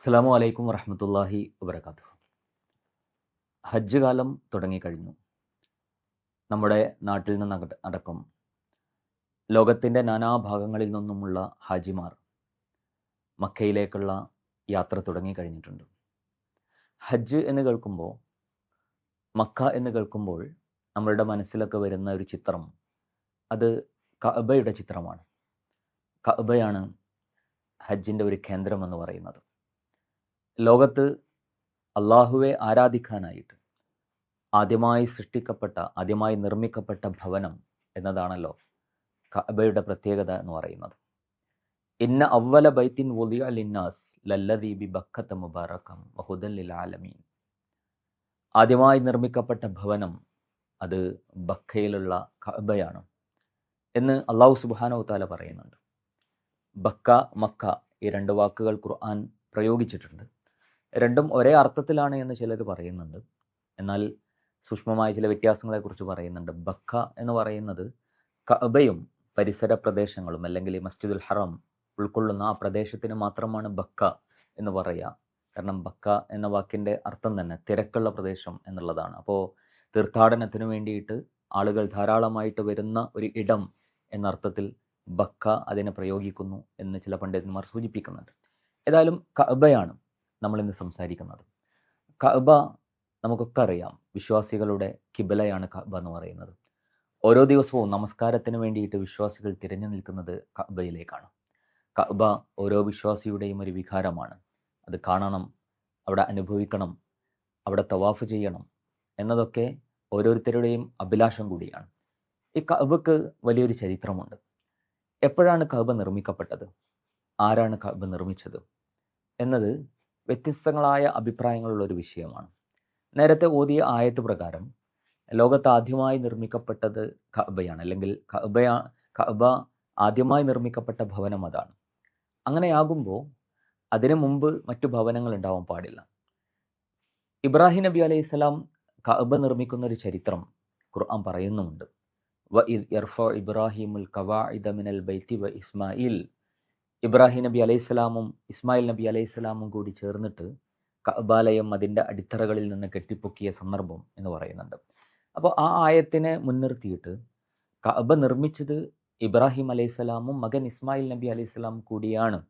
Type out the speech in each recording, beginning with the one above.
അസ്സാമു വലൈക്കും വറഹമത്തല്ലാഹി വബർക്കാത്തു ഹജ്ജ് കാലം തുടങ്ങിക്കഴിഞ്ഞു. നമ്മുടെ നാട്ടിൽ നിന്ന് അടക്കം ലോകത്തിന്റെ നാനാഭാഗങ്ങളിൽ നിന്നുമുള്ള ഹാജിമാർ മക്കയിലേക്കുള്ള യാത്ര തുടങ്ങിക്കഴിഞ്ഞിട്ടുണ്ട്. ഹജ്ജ് എന്ന് കേൾക്കുമ്പോൾ മക്ക എന്ന് കേൾക്കുമ്പോൾ നമ്മളുടെ മനസ്സിലൊക്കെ വരുന്ന ഒരു ചിത്രം അത് കഅബയുടെ ചിത്രമാണ്. കഅബയാണ് ഹജ്ജിന്റെ ഒരു കേന്ദ്രമെന്ന് പറയുന്നത്. ലോകത്ത് അള്ളാഹുവെ ആരാധിക്കാനായിട്ട് ആദ്യമായി സൃഷ്ടിക്കപ്പെട്ട ആദ്യമായി നിർമ്മിക്കപ്പെട്ട ഭവനം എന്നതാണല്ലോ കബയുടെ പ്രത്യേകത എന്ന് പറയുന്നത്. ഇന്ന അവല ബൈത്തിൻ വുദിഅ ലിന്നാസ് ലല്ലദീബി ബക്കത്ത മുബാറക്കം വഹുദൻ ആലമീൻ. ആദ്യമായി നിർമ്മിക്കപ്പെട്ട ഭവനം അത് ബക്കയിലുള്ള കബയാണ് എന്ന് അള്ളാഹു സുബ്ഹാനഹു താല പറയുന്നുണ്ട്. ബക്ക മക്ക ഈ രണ്ട് വാക്കുകൾ ഖുർആൻ പ്രയോഗിച്ചിട്ടുണ്ട്. രണ്ടും ഒരേ അർത്ഥത്തിലാണ് എന്ന് ചിലർ പറയുന്നുണ്ട്. എന്നാൽ സൂക്ഷ്മമായ ചില വ്യത്യാസങ്ങളെക്കുറിച്ച് പറയുന്നുണ്ട്. ബക്ക എന്ന് പറയുന്നത് കബയും പരിസര പ്രദേശങ്ങളും അല്ലെങ്കിൽ ഈ മസ്ജിദുൽ ഹറം ഉൾക്കൊള്ളുന്ന ആ പ്രദേശത്തിന് മാത്രമാണ് ബക്ക എന്ന് പറയുക. കാരണം ബക്ക എന്ന വാക്കിന്റെ അർത്ഥം തന്നെ തിരക്കുള്ള പ്രദേശം എന്നുള്ളതാണ്. അപ്പോൾ തീർത്ഥാടനത്തിന് വേണ്ടിയിട്ട് ആളുകൾ ധാരാളമായിട്ട് വരുന്ന ഒരു ഇടം എന്നർത്ഥത്തിൽ ബക്ക അതിനെ പ്രയോഗിക്കുന്നു എന്ന് ചില പണ്ഡിതന്മാർ സൂചിപ്പിക്കുന്നുണ്ട്. ഏതായാലും കഅബയാണ് നമ്മൾ ഇന്ന് സംസാരിക്കുന്നത്. കഅബ നമുക്കൊക്കെ അറിയാം. വിശ്വാസികളുടെ കിബലയാണ് കഅബ എന്ന് പറയുന്നത്. ഓരോ ദിവസവും നമസ്കാരത്തിന് വേണ്ടിയിട്ട് വിശ്വാസികൾ തിരഞ്ഞു നിൽക്കുന്നത് കഅബയിലേക്കാണ്. കഅബ ഓരോ വിശ്വാസിയുടെയും ഒരു വികാരമാണ്. അത് കാണണം അവിടെ അനുഭവിക്കണം അവിടെ തവാഫ് ചെയ്യണം എന്നതൊക്കെ ഓരോരുത്തരുടെയും അഭിലാഷം കൂടിയാണ്. ഈ കഅബക്ക് വലിയൊരു ചരിത്രമുണ്ട്. എപ്പോഴാണ് കഅബ നിർമ്മിക്കപ്പെട്ടത്? ആരാണ് കഅബ നിർമ്മിച്ചത്? എന്നത് വ്യത്യസ്തങ്ങളായ അഭിപ്രായങ്ങളുള്ള ഒരു വിഷയമാണ്. നേരത്തെ ഓതിയ ആയത്ത് പ്രകാരം ലോകത്ത് ആദ്യമായി നിർമ്മിക്കപ്പെട്ടത് കഅബയാണ്. അല്ലെങ്കിൽ ഖബയാ കഅബ ആദ്യമായി നിർമ്മിക്കപ്പെട്ട ഭവനം അതാണ്. അങ്ങനെയാകുമ്പോൾ അതിനു മുമ്പ് മറ്റു ഭവനങ്ങൾ ഉണ്ടാവാൻ പാടില്ല. ഇബ്രാഹിം നബി അലൈഹി സ്വലാം കഅബ നിർമ്മിക്കുന്ന ഒരു ചരിത്രം ഖുർആൻ പറയുന്നുമുണ്ട്. വ ഇദ് യർഫ ഇബ്രാഹിമുൽ കവാഇദ മിനൽ ബൈത്തി വ ഇസ്മായിൽ ഇബ്രാഹിം നബി അലൈഹി സ്വലാമും ഇസ്മായിൽ നബി അലൈഹി സ്വലാമും കൂടി ചേർന്നിട്ട് കബാലയം അതിന്റെ അടിത്തറകളിൽ നിന്ന് കെട്ടിപ്പൊക്കിയ സന്ദർഭം എന്ന് പറയുന്നുണ്ട്. അപ്പോൾ ആ ആയത്തിനെ മുൻനിർത്തിയിട്ട് കബ നിർമ്മിച്ചത് ഇബ്രാഹിം അലൈഹി സ്വലാമും മകൻ ഇസ്മായിൽ നബി അലൈഹിസ്സലാം കൂടിയാണ്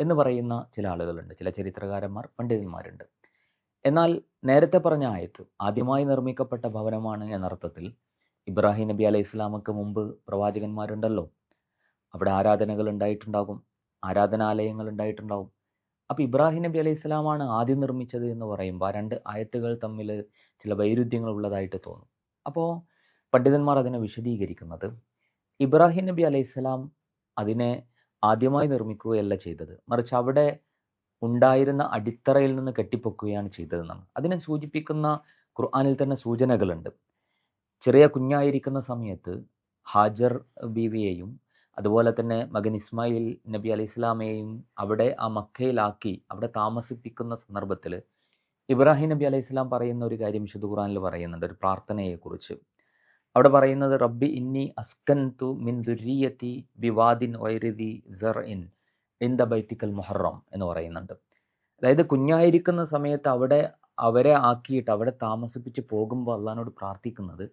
എന്ന് പറയുന്ന ചില ആളുകളുണ്ട്. ചില ചരിത്രകാരന്മാർ പണ്ഡിതന്മാരുണ്ട്. എന്നാൽ നേരത്തെ പറഞ്ഞ ആയത്ത് ആദ്യമായി നിർമ്മിക്കപ്പെട്ട ഭവനമാണ് എന്നർത്ഥത്തിൽ ഇബ്രാഹിം നബി അലൈഹി സ്വലാമക്ക് മുമ്പ് പ്രവാചകന്മാരുണ്ടല്ലോ. അവിടെ ആരാധനകൾ ഉണ്ടായിട്ടുണ്ടാകും. ആരാധനാലയങ്ങൾ ഉണ്ടായിട്ടുണ്ടാവും അപ്പോൾ ഇബ്രാഹിം നബി അലൈഹി സ്വലാമാണ് ആദ്യം നിർമ്മിച്ചത് എന്ന് പറയുമ്പോൾ ആ രണ്ട് ആയത്തുകൾ തമ്മിൽ ചില വൈരുദ്ധ്യങ്ങൾ ഉള്ളതായിട്ട് തോന്നും. അപ്പോൾ പണ്ഡിതന്മാർ അതിനെ വിശദീകരിക്കുന്നത് ഇബ്രാഹിം നബി അലൈഹി സ്വലാം അതിനെ ആദ്യമായി നിർമ്മിക്കുകയല്ല ചെയ്തത്. മറിച്ച് അവിടെ ഉണ്ടായിരുന്ന അടിത്തറയിൽ നിന്ന് കെട്ടിപ്പൊക്കുകയാണ് ചെയ്തതെന്നാണ് അതിനെ സൂചിപ്പിക്കുന്ന ഖുർആാനിൽ തന്നെ സൂചനകളുണ്ട്. ചെറിയ കുഞ്ഞായിരിക്കുന്ന സമയത്ത് ഹാജർ ബീവിയെയും അതുപോലെ തന്നെ മകൻ ഇസ്മായിൽ നബി അലി ഇസ്ലാമയെയും അവിടെ ആ മക്കയിലാക്കി അവിടെ താമസിപ്പിക്കുന്ന സന്ദർഭത്തിൽ ഇബ്രാഹിം നബി അലൈഹി ഇസ്ലാം പറയുന്ന ഒരു കാര്യം വിശുദ്ധ ഖുറാനിൽ പറയുന്നുണ്ട് ഒരു പ്രാർത്ഥനയെക്കുറിച്ച്. അവിടെ പറയുന്നത് റബ്ബി ഇന്നി അസ്കൻ തു മിൻ ദുരിയത്തി ബിവാദിൻ വൈരുതി ജർ ഇൻ ഇന്ദ ബൈത്തിക്കൽ മുഹറം എന്ന് പറയുന്നുണ്ട്. അതായത് കുഞ്ഞായിരിക്കുന്ന സമയത്ത് അവിടെ അവരെ ആക്കിയിട്ട് അവിടെ താമസിപ്പിച്ച് പോകുമ്പോൾ അള്ളഹാനോട് പ്രാർത്ഥിക്കുന്നത്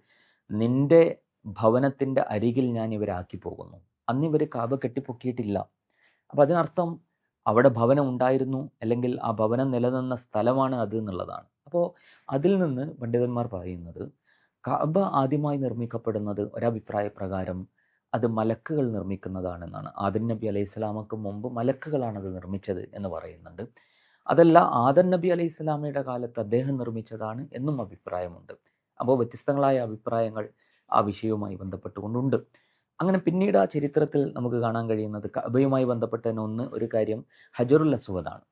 നിന്റെ ഭവനത്തിന്റെ അരികിൽ ഞാൻ ഇവരാക്കി പോകുന്നു. അന്ന് ഇവർ കാബ കെട്ടിപ്പൊക്കിയിട്ടില്ല. അപ്പം അതിനർത്ഥം അവിടെ ഭവനം ഉണ്ടായിരുന്നു അല്ലെങ്കിൽ ആ ഭവനം നിലനിന്ന സ്ഥലമാണ് അത് എന്നുള്ളതാണ്. അപ്പോൾ അതിൽ നിന്ന് പണ്ഡിതന്മാർ പറയുന്നത് കാബ ആദ്യമായി നിർമ്മിക്കപ്പെടുന്നത് ഒരഭിപ്രായ പ്രകാരം അത് മലക്കുകൾ നിർമ്മിക്കുന്നതാണെന്നാണ്. ആദൻ നബി അലൈഹി സ്വലാമക്ക് മുമ്പ് മലക്കുകളാണ് അത് നിർമ്മിച്ചത് എന്ന് പറയുന്നുണ്ട്. അതല്ല ആദൻ നബി അലൈഹി സ്വലാമയുടെ കാലത്ത് അദ്ദേഹം നിർമ്മിച്ചതാണ് എന്നും അഭിപ്രായമുണ്ട്. അപ്പോൾ വ്യത്യസ്തങ്ങളായ അഭിപ്രായങ്ങൾ ആ വിഷയവുമായി ബന്ധപ്പെട്ടുകൊണ്ടുണ്ട്. അങ്ങനെ പിന്നീട് ആ ചരിത്രത്തിൽ നമുക്ക് കാണാൻ കഴിയുന്നത് കബയുമായി ബന്ധപ്പെട്ട ഒന്ന് ഒരു കാര്യം ഹജറുൽ അസ്വദാണ്.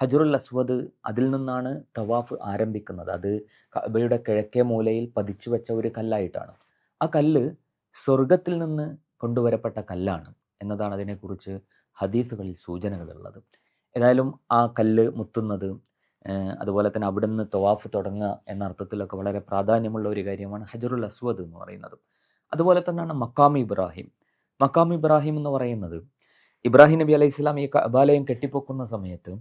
ഹജറുൽ അസ്വദ് അതിൽ നിന്നാണ് തവാഫ് ആരംഭിക്കുന്നത്. അത് കബയുടെ കിഴക്കേ മൂലയിൽ പതിച്ചു വെച്ച ഒരു കല്ലായിട്ടാണ്. ആ കല്ല് സ്വർഗത്തിൽ നിന്ന് കൊണ്ടുവരപ്പെട്ട കല്ലാണ് എന്നതാണ് അതിനെക്കുറിച്ച് ഹദീസുകളിൽ സൂചനകളുള്ളത്. ഏതായാലും ആ കല്ല് മുത്തുന്നത് അതുപോലെ തന്നെ അവിടുന്ന് തവാഫ് തുടങ്ങുക എന്ന അർത്ഥത്തിലൊക്കെ വളരെ പ്രാധാന്യമുള്ള ഒരു കാര്യമാണ് ഹജറുൽ അസ്വദ് എന്ന് പറയുന്നത്. അതുപോലെ തന്നെയാണ് മക്കാം ഇബ്രാഹിം. മക്കാം ഇബ്രാഹിം എന്ന് പറയുന്നത് ഇബ്രാഹിം നബി അലൈഹി സ്വലാം ഈ കബാലയം കെട്ടിപ്പൊക്കുന്ന സമയത്ത്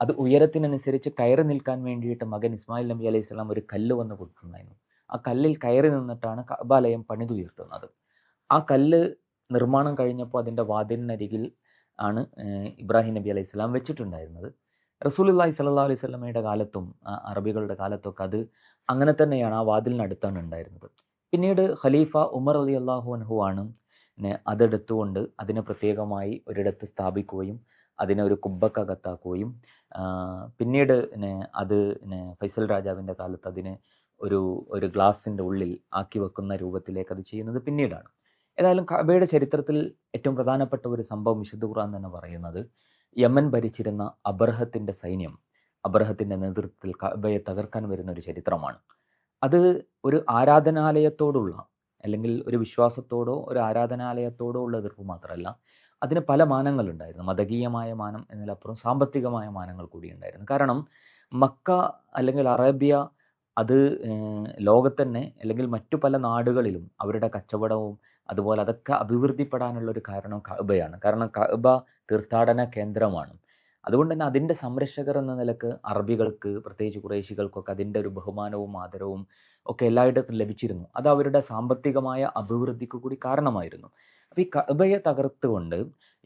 അത് ഉയരത്തിനനുസരിച്ച് കയറി നിൽക്കാൻ വേണ്ടിയിട്ട് മകൻ ഇസ്മായിൽ നബി അലൈഹി സ്വലാം ഒരു കല്ല് വന്ന് കൊടുത്തിട്ടുണ്ടായിരുന്നു. ആ കല്ലിൽ കയറി നിന്നിട്ടാണ് കബാലയം പണിതുയർത്തുന്നത്. ആ കല്ല് നിർമ്മാണം കഴിഞ്ഞപ്പോൾ അതിന്റെ വാതിലിനരികിൽ ആണ് ഇബ്രാഹിം നബി അലൈഹി സ്വലാം വെച്ചിട്ടുണ്ടായിരുന്നത്. റസൂലുല്ലാഹി സല്ലാ അലൈഹി സ്വലമയുടെ കാലത്തും അറബികളുടെ കാലത്തൊക്കെ അത് അങ്ങനെ തന്നെയാണ് ആ വാതിലിനടുത്താണ് ഉണ്ടായിരുന്നത്. പിന്നീട് ഖലീഫ ഉമർ അലി അള്ളാഹു അൻഹു ആണ് അതെടുത്തുകൊണ്ട് അതിനെ പ്രത്യേകമായി ഒരിടത്ത് സ്ഥാപിക്കുകയും അതിനെ ഒരു കുബ്ബക്കകത്താക്കുകയും പിന്നീട് അത് ഫൈസൽ രാജാവിന്റെ കാലത്ത് അതിനെ ഒരു ഒരു ഗ്ലാസിന്റെ ഉള്ളിൽ ആക്കി വെക്കുന്ന രൂപത്തിലേക്ക് അത് ചെയ്യുന്നത് പിന്നീടാണ്. ഏതായാലും കബയുടെ ചരിത്രത്തിൽ ഏറ്റവും പ്രധാനപ്പെട്ട ഒരു സംഭവം വിശുദ്ധ ഖുർആൻ തന്നെ പറയുന്നത് യമൻ ഭരിച്ചിരുന്ന അബർഹത്തിന്റെ സൈന്യം അബർഹത്തിന്റെ നേതൃത്വത്തിൽ കബയെ തകർക്കാൻ വരുന്ന ഒരു ചരിത്രമാണ്. അത് ഒരു ആരാധനാലയത്തോടുള്ള അല്ലെങ്കിൽ ഒരു വിശ്വാസത്തോടോ ഒരു ആരാധനാലയത്തോടോ ഉള്ള എതിർപ്പ് മാത്രമല്ല അതിന് പല മാനങ്ങളുണ്ടായിരുന്നു. മതകീയമായ മാനം എന്നതിലപ്പുറം സാമ്പത്തികമായ മാനങ്ങൾ കൂടി ഉണ്ടായിരുന്നു. കാരണം മക്ക അല്ലെങ്കിൽ അറേബ്യ അത് ലോകത്തന്നെ അല്ലെങ്കിൽ മറ്റു പല നാടുകളിലും അവരുടെ കച്ചവടവും അതുപോലെ അതൊക്കെ അഭിവൃദ്ധിപ്പെടാനുള്ള ഒരു കാരണം കഅബയാണ്. കാരണം കഅബ തീർത്ഥാടന കേന്ദ്രമാണ്. അതുകൊണ്ട് തന്നെ അതിന്റെ സംരക്ഷകർ എന്ന നിലയ്ക്ക് അറബികൾക്ക് പ്രത്യേകിച്ച് കുറേശികൾക്കൊക്കെ അതിന്റെ ഒരു ബഹുമാനവും ആദരവും ഒക്കെ എല്ലായിടത്തും ലഭിച്ചിരുന്നു. അത് അവരുടെ സാമ്പത്തികമായ അഭിവൃദ്ധിക്ക് കൂടി കാരണമായിരുന്നു. അപ്പോൾ ഈ കബയെ തകർത്തുകൊണ്ട്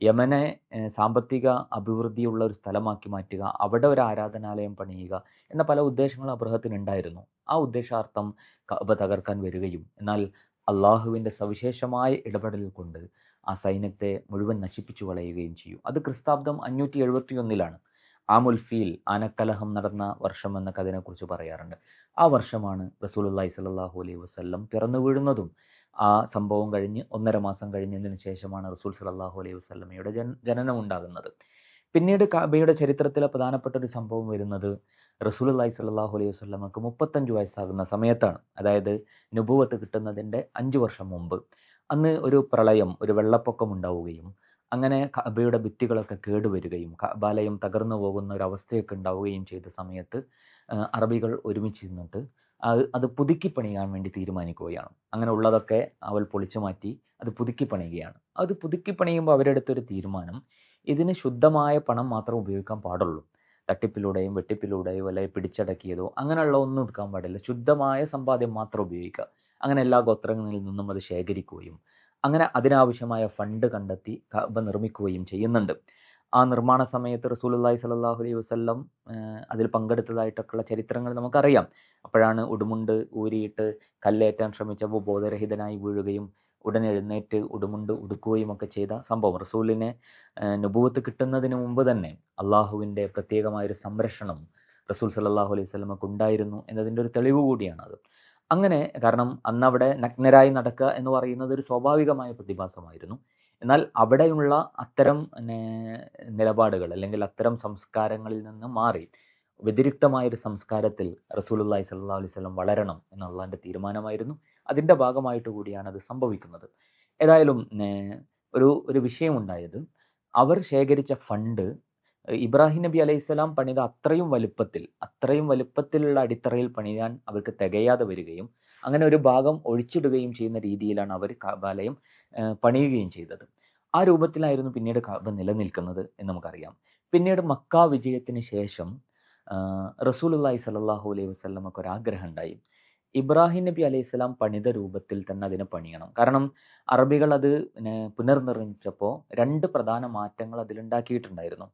യമനെ സാമ്പത്തിക അഭിവൃദ്ധിയുള്ള ഒരു സ്ഥലമാക്കി മാറ്റുക അവിടെ ഒരു ആരാധനാലയം പണിയുക എന്ന പല ഉദ്ദേശങ്ങളും അബ്രഹത്തിനുണ്ടായിരുന്നു. ആ ഉദ്ദേശാർത്ഥം കബ തകർക്കാൻ വരികയും എന്നാൽ അള്ളാഹുവിന്റെ സവിശേഷമായ ഇടപെടൽ കൊണ്ട് ആ സൈന്യത്തെ മുഴുവൻ നശിപ്പിച്ചു കളയുകയും ചെയ്യും. അത് ക്രിസ്താബ്ദം അഞ്ഞൂറ്റി എഴുപത്തി ഒന്നിലാണ് ആമുൽഫീൽ ആനക്കലഹം നടന്ന വർഷം എന്നൊക്കെ അതിനെക്കുറിച്ച് പറയാറുണ്ട്. ആ വർഷമാണ് റസൂലുല്ലാഹി സ്വല്ലല്ലാഹു അലൈഹി വസല്ലം പിറന്നു വീഴുന്നതും ആ സംഭവം കഴിഞ്ഞ് ഒന്നര മാസം കഴിഞ്ഞതിന് ശേഷമാണ് റസൂൽ സലാഹു അലൈഹി വസ്ലമയുടെ ജന ജനനം ഉണ്ടാകുന്നത്. പിന്നീട് കാബയുടെ ചരിത്രത്തിലെ പ്രധാനപ്പെട്ട ഒരു സംഭവം വരുന്നത് റസൂൽ അള്ളഹി അലൈഹി വസ്ലമക്ക് മുപ്പത്തഞ്ച് വയസ്സാകുന്ന സമയത്താണ്. അതായത് നുപൂവത്ത് കിട്ടുന്നതിന്റെ അഞ്ച് വർഷം മുമ്പ്. അന്ന് ഒരു പ്രളയം ഒരു വെള്ളപ്പൊക്കം ഉണ്ടാവുകയും അങ്ങനെ കബയുടെ ഭിത്തികളൊക്കെ കേടുവരികയും കബാലയം തകർന്നു പോകുന്ന ഒരു അവസ്ഥയൊക്കെ ഉണ്ടാവുകയും ചെയ്ത സമയത്ത് അറബികൾ ഒരുമിച്ച് നിന്നിട്ട് അത് അത് പുതുക്കി പണിയാൻ വേണ്ടി തീരുമാനിക്കുകയാണ്. അങ്ങനെ ഉള്ളതൊക്കെ അവൾ പൊളിച്ചു മാറ്റി അത് പുതുക്കി പണിയുകയാണ്. അത് പുതുക്കി പണിയുമ്പോൾ അവരെടുത്തൊരു തീരുമാനം ഇതിന് ശുദ്ധമായ പണം മാത്രം ഉപയോഗിക്കാൻ പാടുള്ളൂ. തട്ടിപ്പിലൂടെയും വെട്ടിപ്പിലൂടെയോ അല്ലെങ്കിൽ പിടിച്ചടക്കിയതോ അങ്ങനെയുള്ള ഒന്നും എടുക്കാൻ പാടില്ല. ശുദ്ധമായ സമ്പാദ്യം മാത്രം ഉപയോഗിക്കുക. അങ്ങനെ എല്ലാ ഗോത്രങ്ങളിൽ നിന്നും അത് ശേഖരിക്കുകയും അങ്ങനെ അതിനാവശ്യമായ ഫണ്ട് കണ്ടെത്തി കബ നിർമ്മിക്കുകയും ചെയ്യുന്നുണ്ട്. ആ നിർമ്മാണ സമയത്ത് റസൂലുല്ലാഹി സലാഹു അലൈഹി വസല്ലം അതിൽ പങ്കെടുത്തതായിട്ടൊക്കെയുള്ള ചരിത്രങ്ങൾ നമുക്കറിയാം. അപ്പോഴാണ് ഉടുമുണ്ട് ഊരിയിട്ട് കല്ലേറ്റാൻ ശ്രമിച്ചപ്പോൾ ബോധരഹിതനായി വീഴുകയും ഉടൻ എഴുന്നേറ്റ് ഉടുമുണ്ട് ഉടുക്കുകയും ഒക്കെ ചെയ്ത സംഭവം. റസൂലിനെ നുപൂവത്ത് കിട്ടുന്നതിന് മുമ്പ് തന്നെ അള്ളാഹുവിന്റെ പ്രത്യേകമായൊരു സംരക്ഷണം റസൂൽ സല്ലാഹു അലൈഹി സ്വലമക്ക് ഉണ്ടായിരുന്നു എന്നതിന്റെ ഒരു തെളിവ് കൂടിയാണത്. അങ്ങനെ കാരണം അന്നവിടെ നഗ്നരായി നടക്കുക എന്ന് പറയുന്നത് ഒരു സ്വാഭാവികമായ പ്രതിഭാസമായിരുന്നു. എന്നാൽ അവിടെയുള്ള അത്തരം നിലപാടുകൾ അല്ലെങ്കിൽ അത്തരം സംസ്കാരങ്ങളിൽ നിന്ന് മാറി വ്യതിരിക്തമായൊരു സംസ്കാരത്തിൽ റസൂലുല്ലാഹി സല്ലാ അലൈഹി സ്വലം വളരണം എന്നുള്ളതിന്റെ തീരുമാനമായിരുന്നു. അതിന്റെ ഭാഗമായിട്ട് കൂടിയാണ് അത് സംഭവിക്കുന്നത്. ഏതായാലും ഒരു ഒരു വിഷയമുണ്ടായത്. അവർ ശേഖരിച്ച ഫണ്ട് ഇബ്രാഹിം നബി അലൈഹിസ്സലാം പണിത അത്രയും വലുപ്പത്തിൽ അത്രയും വലുപ്പത്തിലുള്ള അടിത്തറയിൽ പണിയാൻ അവർക്ക് തികയാതെ വരികയും അങ്ങനെ ഒരു ഭാഗം ഒഴിച്ചിടുകയും ചെയ്യുന്ന രീതിയിലാണ് അവർ കാബാലയം പണിയുകയും ചെയ്തത്. ആ രൂപത്തിലായിരുന്നു പിന്നീട് കാബ നിലനിൽക്കുന്നത് എന്ന് നമുക്കറിയാം. പിന്നീട് മക്ക വിജയത്തിന് ശേഷം റസൂലുല്ലായി സലാഹു അലൈഹി വസ്ലമക്ക് ഒരാഗ്രഹം ഉണ്ടായി. ഇബ്രാഹിം നബി അലൈഹി സ്വലാം പണിത രൂപത്തിൽ തന്നെ അതിനെ പണിയണം. കാരണം അറബികൾ അത് പുനർനിർമ്മിച്ചപ്പോൾ രണ്ട് പ്രധാന മാറ്റങ്ങൾ അതിലുണ്ടാക്കിയിട്ടുണ്ടായിരുന്നു.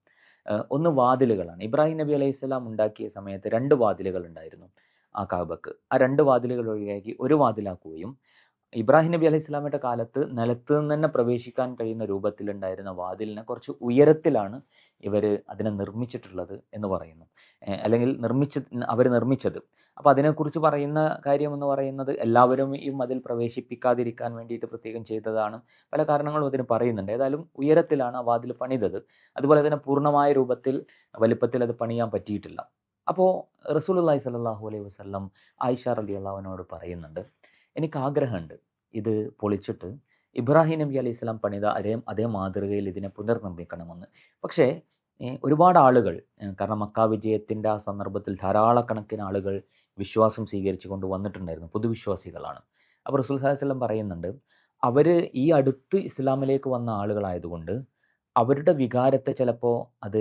ഒന്ന് വാതിലുകളാണ്. ഇബ്രാഹിം നബി അലൈഹി സ്വലാം ഉണ്ടാക്കിയ സമയത്ത് രണ്ട് വാതിലുകൾ ഉണ്ടായിരുന്നു ആ കാബക്ക്. ആ രണ്ട് വാതിലുകൾ ഒഴിവാക്കി ഒരു വാതിലാക്കുകയും ഇബ്രാഹിം നബി അലൈഹി സ്വലാമിന്റെ കാലത്ത് നിലത്ത് നിന്ന് തന്നെ പ്രവേശിക്കാൻ കഴിയുന്ന രൂപത്തിലുണ്ടായിരുന്ന വാതിലിനെ കുറച്ച് ഉയരത്തിലാണ് ഇവർ അതിനെ നിർമ്മിച്ചിട്ടുള്ളത് എന്ന് പറയുന്നു. അല്ലെങ്കിൽ നിർമ്മിച്ച അവർ നിർമ്മിച്ചത്. അപ്പോൾ അതിനെക്കുറിച്ച് പറയുന്ന കാര്യം എന്ന് പറയുന്നത് എല്ലാവരും ഈ മതിൽ പ്രവേശിപ്പിക്കാതിരിക്കാൻ വേണ്ടിയിട്ട് പ്രത്യേകം ചെയ്തതാണ്. പല കാരണങ്ങളും അതിന് പറയുന്നുണ്ട്. ഏതായാലും ഉയരത്തിലാണ് ആ വാതിൽ പണിതത്. അതുപോലെ തന്നെ പൂർണമായ രൂപത്തിൽ വലിപ്പത്തിൽ അത് പണിയാൻ പറ്റിയിട്ടില്ല. അപ്പോൾ റസൂലുല്ലാഹി സ്വല്ലല്ലാഹു അലൈഹി വസല്ലം ആയിഷ റലി അള്ളാഹുവിനോട് പറയുന്നുണ്ട്. എനിക്ക് ആഗ്രഹമുണ്ട്. ഇത് പൊളിച്ചിട്ട് ഇബ്രാഹിം നബി അലൈഹി സ്വലാം പണിത അതേ അതേ മാതൃകയിൽ ഇതിനെ പുനർനിർമ്മിക്കണമെന്ന്. പക്ഷേ ഒരുപാട് ആളുകൾ കാരണം മക്ക വിജയത്തിന്റെ ആ സന്ദർഭത്തിൽ ധാരാളക്കണക്കിന് ആളുകൾ വിശ്വാസം സ്വീകരിച്ചു കൊണ്ട് വന്നിട്ടുണ്ടായിരുന്നു പൊതുവിശ്വാസികളാണ് അപ്പോൾ റസൂൽ സാഹസ്ലം പറയുന്നുണ്ട് അവർ ഈ അടുത്ത് ഇസ്ലാമിലേക്ക് വന്ന ആളുകളായതുകൊണ്ട് അവരുടെ വികാരത്തെ ചിലപ്പോൾ അത്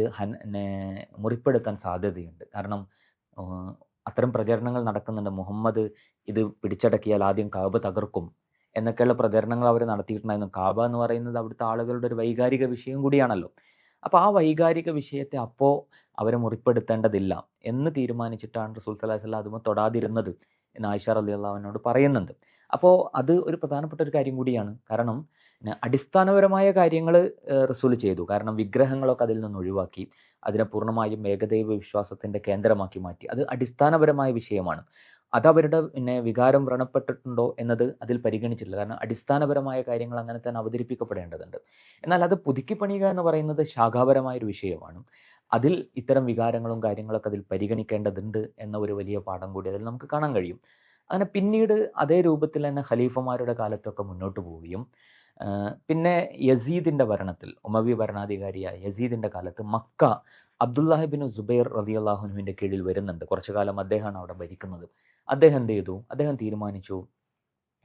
മുറിപ്പെടുത്താൻ സാധ്യതയുണ്ട്. കാരണം അത്തരം പ്രചരണങ്ങൾ നടക്കുന്നുണ്ട്. മുഹമ്മദ് ഇത് പിടിച്ചടക്കിയാൽ ആദ്യം കാബ് തകർക്കും എന്നൊക്കെയുള്ള പ്രചരണങ്ങൾ അവർ നടത്തിയിട്ടുണ്ടായിരുന്നു. കാബ എന്ന് പറയുന്നത് അവിടുത്തെ ആളുകളുടെ ഒരു വൈകാരിക വിഷയം കൂടിയാണല്ലോ. അപ്പോൾ ആ വൈകാരിക വിഷയത്തെ അപ്പോൾ അവരെ മുറിപ്പെടുത്തേണ്ടതില്ല എന്ന് തീരുമാനിച്ചിട്ടാണ് റസൂൽ സലാഹ് അലൈഹി വസല്ലം അതുമ്മെ തൊടാതിരുന്നത് എന്ന് ആയിഷ റളിയല്ലാഹു അള്ളാഹുവിനോട് പറയുന്നുണ്ട്. അപ്പോൾ അത് ഒരു പ്രധാനപ്പെട്ട ഒരു കാര്യം കൂടിയാണ്. കാരണം അടിസ്ഥാനപരമായ കാര്യങ്ങൾ റസൂൽ ചെയ്തു. കാരണം വിഗ്രഹങ്ങളൊക്കെ അതിൽ നിന്ന് ഒഴിവാക്കി. അതിനെ പൂർണമായും ഏകദൈവ വിശ്വാസത്തിന്റെ കേന്ദ്രമാക്കി മാറ്റി. അത് അടിസ്ഥാനപരമായ വിഷയമാണ്. അതവരുടെ പിന്നെ വികാരം വ്രണപ്പെട്ടിട്ടുണ്ടോ എന്നത് അതിൽ പരിഗണിച്ചിട്ടില്ല. കാരണം അടിസ്ഥാനപരമായ കാര്യങ്ങൾ അങ്ങനെ തന്നെ അവതരിപ്പിക്കപ്പെടേണ്ടതുണ്ട്. എന്നാൽ അത് പുതുക്കിപ്പണിയുക എന്ന് പറയുന്നത് ശാഖാപരമായ ഒരു വിഷയമാണ്. അതിൽ ഇത്തരം വികാരങ്ങളും കാര്യങ്ങളൊക്കെ അതിൽ പരിഗണിക്കേണ്ടതുണ്ട് എന്ന ഒരു വലിയ പാഠം കൂടി അതിൽ നമുക്ക് കാണാൻ കഴിയും. അങ്ങനെ പിന്നീട് അതേ രൂപത്തിൽ തന്നെ ഖലീഫമാരുടെ കാലത്തൊക്കെ മുന്നോട്ട് പോവുകയും പിന്നെ യസീദിന്റെ ഭരണത്തിൽ ഉമവി ഭരണാധികാരിയായ യസീദിന്റെ കാലത്ത് മക്ക അബ്ദുല്ലാഹിബിൻ സുബൈർ റളിയല്ലാഹു അൻഹുവിന്റെ കീഴിൽ വരുന്നുണ്ട്. കുറച്ചു കാലം അദ്ദേഹമാണ് അവിടെ ഭരിക്കുന്നത്. അദ്ദേഹം എന്ത് ചെയ്തു? അദ്ദേഹം തീരുമാനിച്ചു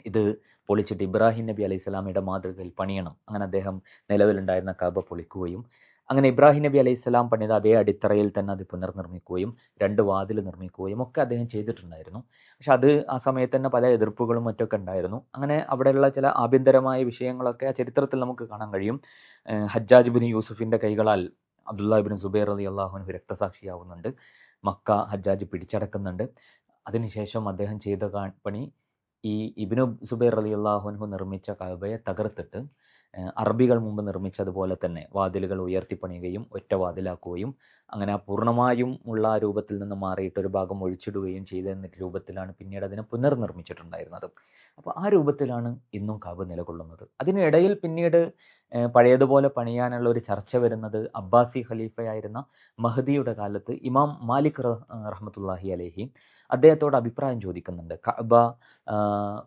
ഇത് പൊളിച്ചിട്ട് ഇബ്രാഹിം നബി അലൈഹി സ്വലാമയുടെ മാതൃകയിൽ പണിയണം. അങ്ങനെ അദ്ദേഹം നിലവിലുണ്ടായിരുന്ന കബ പൊളിക്കുകയും അങ്ങനെ ഇബ്രാഹിം നബി അലൈഹി സ്വലാം പണിത അതേ അടിത്തറയിൽ തന്നെ അത് പുനർനിർമ്മിക്കുകയും രണ്ട് വാതിൽ നിർമ്മിക്കുകയും ഒക്കെ അദ്ദേഹം ചെയ്തിട്ടുണ്ടായിരുന്നു. പക്ഷെ അത് ആ സമയത്ത് തന്നെ പല എതിർപ്പുകളും മറ്റൊക്കെ ഉണ്ടായിരുന്നു. അങ്ങനെ അവിടെയുള്ള ചില ആഭ്യന്തരമായ വിഷയങ്ങളൊക്കെ ആ ചരിത്രത്തിൽ നമുക്ക് കാണാൻ കഴിയും. ഹജ്ജാജ് ബിൻ യൂസുഫിന്റെ കൈകളാൽ അബ്ദുല്ലാഹി ബിൻ സുബൈർ അലി അള്ളാഹുനു രക്തസാക്ഷിയാവുന്നുണ്ട്. മക്ക ഹജ്ജാജ് പിടിച്ചടക്കുന്നുണ്ട്. അതിനുശേഷം അദ്ദേഹം ചെയ്ത പണി ഈ ഇബിനു സുബൈർ അലി അൻഹു നിർമ്മിച്ച കഅബയെ തകർത്തിട്ട് അറബികൾ മുമ്പ് നിർമ്മിച്ചതുപോലെ തന്നെ വാതിലുകൾ ഉയർത്തിപ്പണിയുകയും ഒറ്റ വാതിലാക്കുകയും അങ്ങനെ പൂർണമായും ഉള്ള ആ രൂപത്തിൽ നിന്ന് മാറിയിട്ട് ഒരു ഭാഗം ഒഴിച്ചിടുകയും ചെയ്തെന്ന രൂപത്തിലാണ് പിന്നീട് അതിനെ പുനർനിർമ്മിച്ചിട്ടുണ്ടായിരുന്നത്. അപ്പോൾ ആ രൂപത്തിലാണ് ഇന്നും കാവ് നിലകൊള്ളുന്നത്. അതിനിടയിൽ പിന്നീട് പഴയതുപോലെ പണിയാനുള്ള ഒരു ചർച്ച വരുന്നത് അബ്ബാസി ഖലീഫയായിരുന്ന മഹദിയുടെ കാലത്ത് ഇമാം മാലിക് റഹ്മത്തുല്ലാഹി അലഹി അദ്ദേഹത്തോട് അഭിപ്രായം ചോദിക്കുന്നുണ്ട്. കഅബ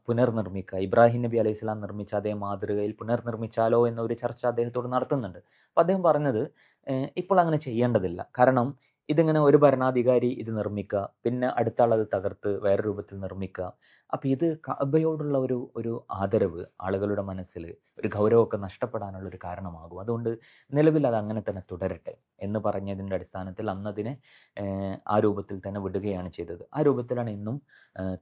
പുനർനിർമ്മിക്കുക ഇബ്രാഹിം നബി അലൈഹി സ്വലാം നിർമ്മിച്ച അതേ മാതൃകയിൽ പുനർനിർമ്മിച്ചാലോ എന്നൊരു ചർച്ച അദ്ദേഹത്തോട് നടത്തുന്നുണ്ട്. അപ്പോൾ അദ്ദേഹം പറഞ്ഞത് ഇപ്പോൾ അങ്ങനെ ചെയ്യേണ്ടതില്ല. കാരണം ഇതിങ്ങനെ ഒരു ഭരണാധികാരി ഇത് നിർമ്മിക്കുക. പിന്നെ അടുത്ത അത് തകർത്ത് വേറെ രൂപത്തിൽ നിർമ്മിക്കുക. അപ്പോൾ ഇത് കഅബയോടുള്ള ഒരു ഒരു ആദരവ് ആളുകളുടെ മനസ്സിൽ ഒരു ഗൗരവമൊക്കെ നഷ്ടപ്പെടാനുള്ള ഒരു കാരണമാകും. അതുകൊണ്ട് നിലവിൽ അത് അങ്ങനെ തന്നെ തുടരട്ടെ എന്ന് പറഞ്ഞതിന്റെ അടിസ്ഥാനത്തിൽ അന്നതിനെ ആ രൂപത്തിൽ തന്നെ വിടുകയാണ് ചെയ്തത്. ആ രൂപത്തിലാണ് ഇന്നും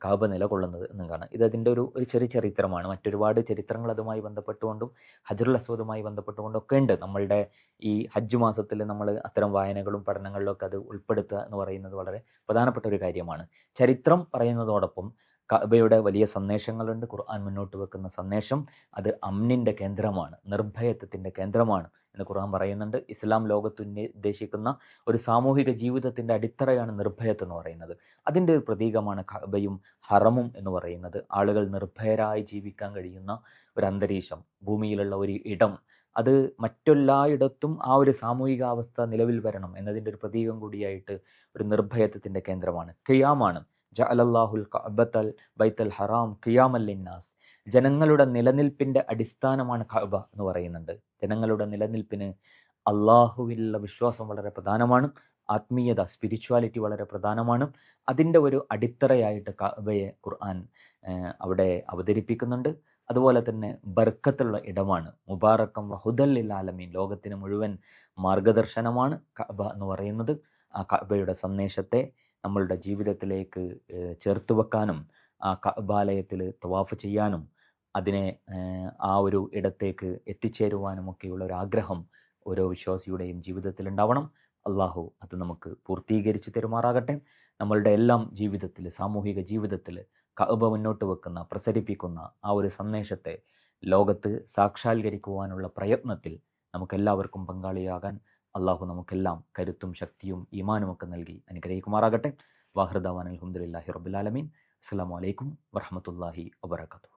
കാബ നിലകൊള്ളുന്നത് എന്നും കാണാം. ഇത് അതിന്റെ ഒരു ഒരു ചെറിയ ചരിത്രമാണ്. മറ്റൊരുപാട് ചരിത്രങ്ങൾ അതുമായി ബന്ധപ്പെട്ടുകൊണ്ടും ഹജറുൽ അസ്വദുമായി ബന്ധപ്പെട്ടുകൊണ്ടും ഒക്കെ ഉണ്ട്. നമ്മളുടെ ഈ ഹജ്ജ് മാസത്തിൽ നമ്മൾ അത്തരം വായനകളും പഠനങ്ങളിലൊക്കെ അത് ഉൾപ്പെടുത്തുക എന്ന് പറയുന്നത് വളരെ പ്രധാനപ്പെട്ട ഒരു കാര്യമാണ്. ചരിത്രം പറയുന്നതോടൊപ്പം കഅബയുടെ വലിയ സന്ദേശങ്ങളുണ്ട്. ഖുർആൻ മുന്നോട്ട് വെക്കുന്ന സന്ദേശം അത് അമ്നിന്റെ കേന്ദ്രമാണ്. നിർഭയത്വത്തിന്റെ കേന്ദ്രമാണ് എന്ന് ഖുർആൻ പറയുന്നുണ്ട്. ഇസ്ലാം ലോകത്തു ഉദ്ദേശിക്കുന്ന ഒരു സാമൂഹിക ജീവിതത്തിന്റെ അടിത്തറയാണ് നിർഭയത്വം എന്ന് പറയുന്നത്. അതിന്റെ ഒരു പ്രതീകമാണ് കബയും ഹറമും എന്ന് പറയുന്നത്. ആളുകൾ നിർഭയരായി ജീവിക്കാൻ കഴിയുന്ന ഒരു അന്തരീക്ഷം, ഭൂമിയിലുള്ള ഒരു ഇടം അത് മറ്റെല്ലായിടത്തും ആ ഒരു സാമൂഹികാവസ്ഥ നിലവിൽ വരണം എന്നതിന്റെ ഒരു പ്രതീകം കൂടിയായിട്ട് ഒരു നിർഭയത്വത്തിന്റെ കേന്ദ്രമാണ്. ഹറാം ഖിയാമല്ലിന്നാസ് ജനങ്ങളുടെ നിലനിൽപ്പിന്റെ അടിസ്ഥാനമാണ് കഅബ എന്ന് പറയുന്നുണ്ട്. ജനങ്ങളുടെ നിലനിൽപ്പിന് അള്ളാഹുവിലുള്ള വിശ്വാസം വളരെ പ്രധാനമാണ്. ആത്മീയത സ്പിരിച്വാലിറ്റി വളരെ പ്രധാനമാണ്. അതിന്റെ ഒരു അടിത്തറയായിട്ട് കഅബയെ ഖുർആൻ അവിടെ അവതരിപ്പിക്കുന്നുണ്ട്. അതുപോലെ തന്നെ ബർക്കത്തുള്ള ഇടമാണ്. മുബാറക്കം വഹുദൽ ലിൽ ആലമീൻ ലോകത്തിന് മുഴുവൻ മാർഗദർശനമാണ് കഅബ എന്ന് പറയുന്നത്. ആ കഅബയുടെ സന്ദേശത്തെ നമ്മളുടെ ജീവിതത്തിലേക്ക് ചേർത്ത് വെക്കാനും ആ കഅബാലയത്തിൽ തവാഫ് ചെയ്യാനും അതിനെ ആ ഒരു ഇടത്തേക്ക് എത്തിച്ചേരുവാനും ഒക്കെയുള്ള ഒരു ആഗ്രഹം ഓരോ വിശ്വാസിയുടെയും ജീവിതത്തിൽ ഉണ്ടാവണം. അള്ളാഹു അത് നമുക്ക് പൂർത്തീകരിച്ച് തെരുമാറാകട്ടെ നമ്മളുടെ എല്ലാം ജീവിതത്തിൽ സാമൂഹിക ജീവിതത്തിൽ കഅബ മുന്നോട്ട് വെക്കുന്ന പ്രസരിപ്പിക്കുന്ന ആ ഒരു സന്ദേശത്തെ ലോകത്ത് സാക്ഷാത്കരിക്കുവാനുള്ള പ്രയത്നത്തിൽ നമുക്കെല്ലാവർക്കും പങ്കാളിയാകാൻ അല്ലാഹു നമുക്കെല്ലാം കരുത്തും ശക്തിയും ഈമാനുമൊക്കെ നൽകി അനുഗ്രഹിക്കുമാറാകട്ടെ. വാഹൃദാൻ അലഹമുല്ലാഹി റബുലാലമീൻ അസ്സാം വലൈക്കും വറഹ്മത്തുള്ളാഹി വബറകാതുഹു.